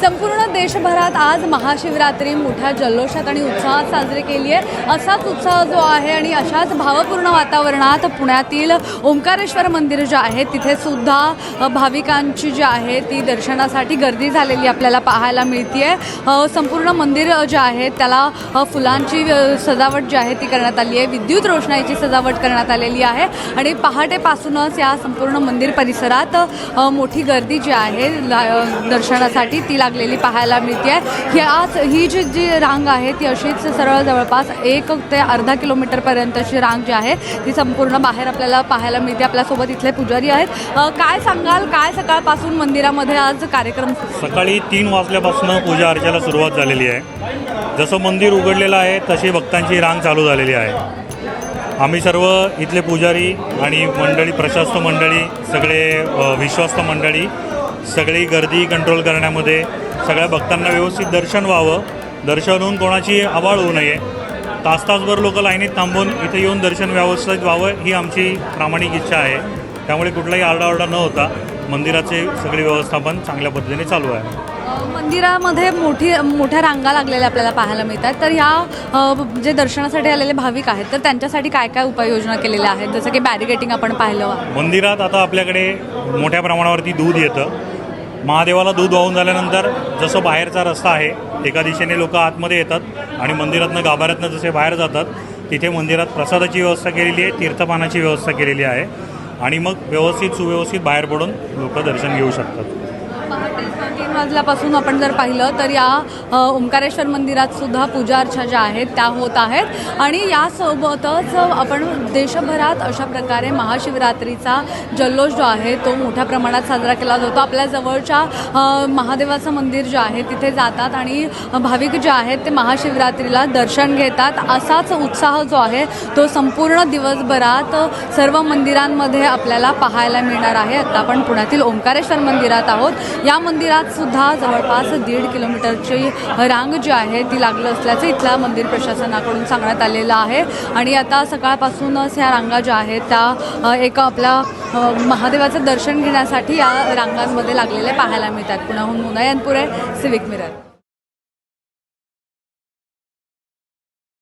怎么了？देशभरात आज महाशिवरात्री. मोठ्या जल्लोषात आणि उत्साहात साजरी केली आहे. असाच उत्साह जो आहे आणि अशाच भावपूर्ण वातावरणात पुण्यातील ओंकारेश्वर मंदिर जे आहे तिथे सुद्धा भाविकांची जी आहे ती दर्शनासाठी गर्दी झालेली आपल्याला पाहायला मिळते आहे संपूर्ण मंदिर जे आहे त्याला फुलांची सजावट जी आहे ती करण्यात आली आहे. विद्युत रोषणाईची सजावट करण्यात आलेली आहे. आणि पहाटेपासूनच या संपूर्ण मंदिर परिसरात मोठी गर्दी जी आहे ला- दर्शनासाठी ती लागलेली पाहायला मिळते आहे ही आज ही जी जी रांग आहे ती अशीच सरळ जवळपास एक ते अर्धा किलोमीटरपर्यंतची रांग जी आहे ती संपूर्ण बाहेर आपल्याला पाहायला मिळते. आपल्यासोबत इथले पुजारी आहेत. काय सांगाल? काय सकाळपासून मंदिरामध्ये आज कार्यक्रम सकाळी तीन वाजल्यापासून पूजा अर्चेला सुरुवात झालेली आहे. जसं मंदिर उघडलेलं आहे तशी भक्तांची रांग चालू झालेली आहे. आम्ही सर्व इथले पुजारी आणि मंडळी प्रशस्त मंडळी सगळे विश्वस्त मंडळी सगळी गर्दी कंट्रोल करण्यामध्ये सगळ्या भक्तांना व्यवस्थित दर्शन व्हावं. दर्शन होऊन कोणाची आवाळ होऊ नये. तास तासभर लोक लाईनीत थांबून इथे येऊन दर्शन व्यवस्थित व्हावं ही आमची प्रामाणिक इच्छा आहे. त्यामुळे कुठलाही आरडाओरडा न होता मंदिराचे सगळे व्यवस्थापन चांगल्या पद्धतीने चालू आहे. मंदिरामध्ये मोठी मोठ्या रांगा लागलेल्या आपल्याला पाहायला मिळतात. तर या जे दर्शनासाठी आलेले भाविक आहेत तर त्यांच्यासाठी काय काय उपाययोजना केलेल्या आहेत? जसं की बॅरिगेटिंग आपण पाहिलं. मंदिरात आता आपल्याकडे मोठ्या प्रमाणावरती दूध येतं. महादेवाला दूध वाहून झाल्यानंतर जसं बाहेरचा रस्ता आहे एका दिशेने लोक आतमध्ये येतात आणि मंदिरातनं गाभाऱ्यातनं जसे बाहेर जातात तिथे मंदिरात प्रसादाची व्यवस्था केलेली आहे तीर्थपानाची व्यवस्था केलेली आहे. आणि मग व्यवस्थित सुव्यवस्थित बाहेर पडून लोक दर्शन घेऊ शकतात. पहाटे तीन वाजल्यापासून आपण जर पाहिलं तर या ओंकारेश्वर मंदिरात सुद्धा पूजा अर्चा ज्या आहेत त्या होत आहेत. आणि यासोबतच आपण देशभरात अशा प्रकारे महाशिवरात्रीचा जल्लोष जो आहे तो मोठ्या प्रमाणात साजरा केला जातो. आपल्या जवळच्या महादेवाचं मंदिर जे आहे तिथे जातात आणि भाविक जे आहेत ते महाशिवरात्रीला दर्शन घेतात. असाच उत्साह जो आहे तो संपूर्ण दिवसभरात सर्व मंदिरांमध्ये आपल्याला पाहायला मिळणार आहे. आता आपण पुण्यातील ओंकारेश्वर मंदिरात आहोत. या मंदिरात सुद्धा जवळपास दीड किलोमीटरची रांग जी आहे ती लागलं असल्याचं इथल्या मंदिर प्रशासनाकडून सांगण्यात आलेलं आहे. आणि आता सकाळपासूनच ह्या रांगा ज्या आहेत त्या एका आपल्या महादेवाचं दर्शन घेण्यासाठी या रांगांमध्ये लागलेल्या पाहायला मिळतात. पुण्याहून मुनायनपुरे सिविक मिरर